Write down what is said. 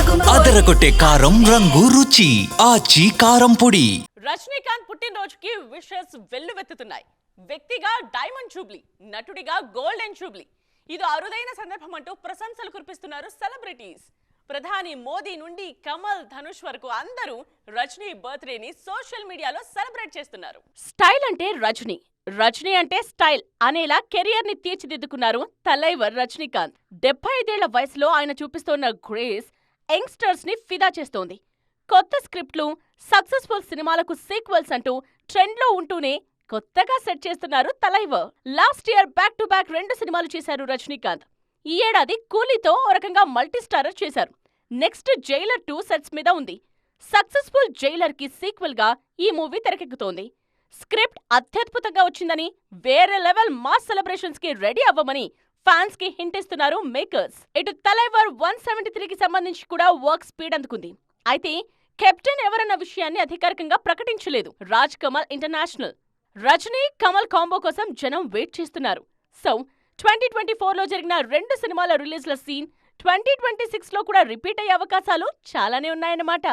అదరగొట్టే కారం రంగు రుచి. ఆచి కారం పొడి. రజనీకాంత్ పుట్టినరోజుకి విషెస్ వెల్లువెత్తుతున్నాయి. వ్యక్తిగా డైమండ్ జూబ్లీ నటుడిగా గోల్డెన్ జూబ్లీ. ఇది అరుదైన సందర్భం అంటూ ప్రశంసలు కురిపిస్తున్నారు సెలబ్రిటీస్. ప్రధాని మోదీ నుండి కమల్ ధనుష్ వరకు అందరూ రజనీ బర్త్డేని సోషల్ మీడియాలో సెలబ్రేట్ చేస్తున్నారు. స్టైల్ అంటే రజనీ. రజనీ అంటే స్టైల్ అనేలా కెరియర్ని తీర్చిదిద్దుకున్నారు తలైవర్ రజనీకాంత్. డెబ్బై ఐదేళ్ళ వయసులో ఆయన చూపిస్తోన్న గ్రేస్ యంగ్స్టర్స్ని ఫిదా చేస్తోంది. కొత్త స్క్రిప్ట్లు సక్సెస్ఫుల్ సినిమాలకు సీక్వెల్స్ అంటూ ట్రెండ్లో ఉంటూనే కొత్తగా సెట్ చేస్తున్నారు Thalaivar last year back to back రెండు సినిమాలు చేశారు రజనీకాంత్. ఈ ఏడాది కూలీతో ఓ రకంగా మల్టీస్టారర్ చేశారు. నెక్స్ట్ జైలర్ టూ సెట్స్ మీద ఉంది. సక్సెస్ఫుల్ జైలర్కి సీక్వెల్గా ఈ మూవీ తెరకెక్కుతోంది. స్క్రిప్ట్ అత్యద్భుతంగా వచ్చిందని వేరే లెవెల్ మాస్ సెలబ్రేషన్స్కి రెడీ అవ్వమని ఫ్యాన్స్కి హింట్ ఇస్తున్నారు మేకర్స్ ఇటు తలైవర్ వన్ సెవెంటీ త్రీకి సంబంధించి కూడా వర్క్ స్పీడ్ అందుకుంది. అయితే కెప్టెన్ ఎవరన్న విషయాన్ని అధికారికంగా ప్రకటించలేదు. రాజ్ కమల్ ఇంటర్నేషనల్ రజనీ కమల్ కాంబో కోసం జనం వెయిట్ చేస్తున్నారు. సో ట్వంటీ ట్వంటీ ఫోర్లో జరిగిన రెండు సినిమాల రిలీజ్ల సీన్ ట్వంటీ ట్వంటీ సిక్స్లో కూడా రిపీట్ అయ్యే అవకాశాలు చాలానే ఉన్నాయన్నమాట.